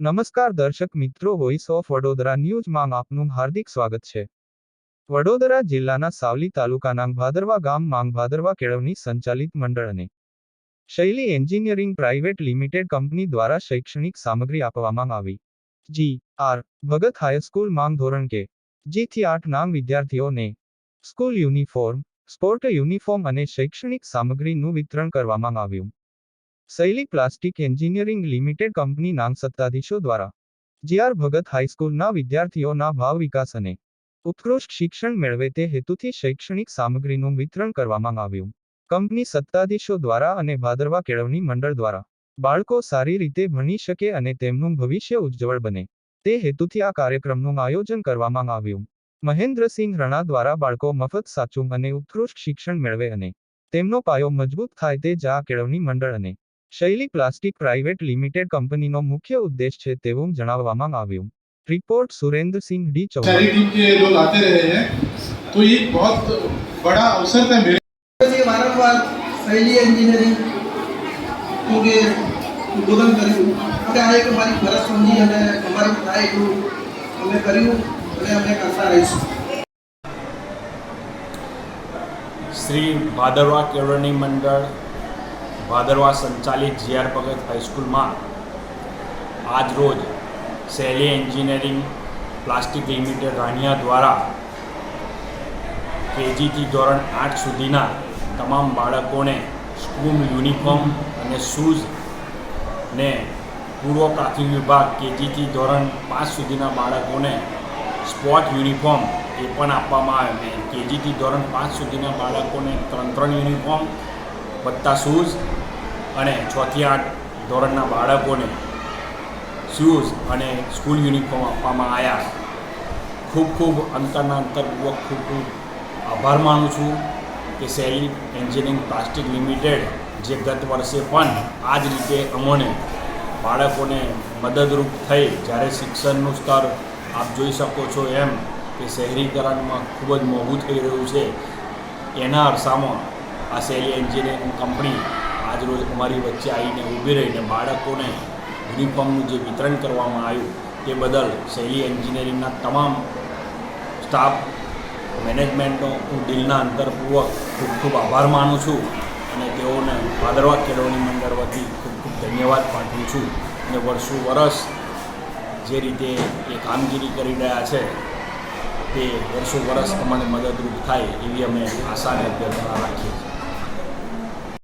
નમસ્કાર દર્શક મિત્રો વોઇસ ઓફ વડોદરા ન્યૂઝમાં આપનું હાર્દિક સ્વાગત છે. વડોદરા જિલ્લાના સાવલી તાલુકાના ભાદરવા ગામ માંગ ભાદરવા કેળવણી સંચાલિત મંડળ અને શૈલી એન્જિનિયરિંગ પ્રાઇવેટ લિમિટેડ કંપની દ્વારા શૈક્ષણિક સામગ્રી આપવામાં આવી. જી, આર, ભગત હાઈસ્કૂલ માંગ ધોરણ કે, જીથી આઠ નામ વિદ્યાર્થીઓને સ્કૂલ યુનિફોર્મ, સ્પોર્ટ યુનિફોર્મ અને શૈક્ષણિક સામગ્રીનું વિતરણ કરવામાં આવ્યું. શૈલી પ્લાસ્ટિક એન્જિનિયરિંગ લિમિટેડ કંપની નામ સત્તાધીશો દ્વારા. જીઆર ભગત હાઈસ્કૂલના વિદ્યાર્થીઓના ભાવ વિકાસ અને ઉત્કૃષ્ટ શિક્ષણ મેળવે તે હેતુથી શૈક્ષણિક સામગ્રીનું વિતરણ કરવામાં આવ્યું. કંપની સત્તાધીશો દ્વારા અને ભાદરવા કેળવણી મંડળ દ્વારા બાળકો સારી રીતે ભણી શકે અને તેમનું ભવિષ્ય ઉજ્જવળ બને. તે હેતુથી આ કાર્યક્રમનું આયોજન કરવામાં આવ્યું. મહેન્દ્રસિંહ રણા દ્વારા બાળકો મફત, સાચું અને ઉત્કૃષ્ટ શિક્ષણ મેળવે અને તેમનો પાયો મજબૂત થાય તે જ આ કેળવણી મંડળ અને શૈલી પ્લાસ્ટિક પ્રાઇવેટ લિમિટેડ કંપનીનો મુખ્ય ઉદ્દેશ છે તેવું જણાવવામાં આવ્યું રિપોર્ટ સુરેન્દ્રસિંહ ડી ચૌહાણ सारी टीम के लोग आते रहे हैं तो ये एक बहुत बड़ा अवसर था मेरे પછી વારંવાર શૈલી એન્જિનિયરિંગ અંગે ઉદ્બોધન કર્યું અને આ એક અમારી ફરજ સમજી અને અમારી થાય એટલું અમે કર્યું અને અમે કરતા રહીશું શ્રી ભાદરવા કેળવણી મંડળ ભાદરવા સંચાલિત જીઆર ભગત હાઈસ્કૂલમાં આજ રોજ શૈલી એન્જિનિયરિંગ પ્લાસ્ટિક લિમિટેડ રાણિયા દ્વારા કેજીથી ધોરણ આઠ સુધીના તમામ બાળકોને સ્કૂલ યુનિફોર્મ અને શૂઝ ને પૂર્વ પ્રાથમિક વિભાગ કેજીથી ધોરણ પાંચ સુધીના બાળકોને સ્પોર્ટ યુનિફોર્મ એ પણ આપવામાં આવે છે કેજીથી ધોરણ પાંચ સુધીના બાળકોને ત્રણ ત્રણ યુનિફોર્મ વત્તા શૂઝ અને ચોથી આઠ ધોરણના બાળકોને શૂઝ અને સ્કૂલ યુનિફોર્મ આપવામાં આવ્યા. ખૂબ ખૂબ અંતરના અંતરપૂર્વક ખૂબ ખૂબ આભાર માનું છું કે શૈલી એન્જિનિયરિંગ પ્લાસ્ટિક લિમિટેડ જે ગત વર્ષે પણ આ જ રીતે અમોને બાળકોને મદદરૂપ થઈ જ્યારે શિક્ષણનું સ્તર આપ જોઈ શકો છો એમ કે શહેરીકરણમાં ખૂબ જ મોંઘું થઈ રહ્યું છે. એના અરસામાં આ શૈલી એન્જિનિયરિંગ કંપની આજરોજ અમારી વચ્ચે આવીને ઊભી રહીને બાળકોને યુનિફોર્મનું જે વિતરણ કરવામાં આવ્યું તે બદલ શૈલી એન્જિનિયરિંગના તમામ સ્ટાફ મેનેજમેન્ટનો હું દિલના અંતરપૂર્વક ખૂબ ખૂબ આભાર માનું છું અને તેઓને ભાદરવા કેળવણી મંડળ વતી ખૂબ ખૂબ ધન્યવાદ પાઠવું છું અને વર્ષો વર્ષ જે રીતે એ કામગીરી કરી રહ્યા છે તે વર્ષો વર્ષ અમને મદદરૂપ થાય એવી અમે આશાને અભ્યર્થના રાખીએ છીએ.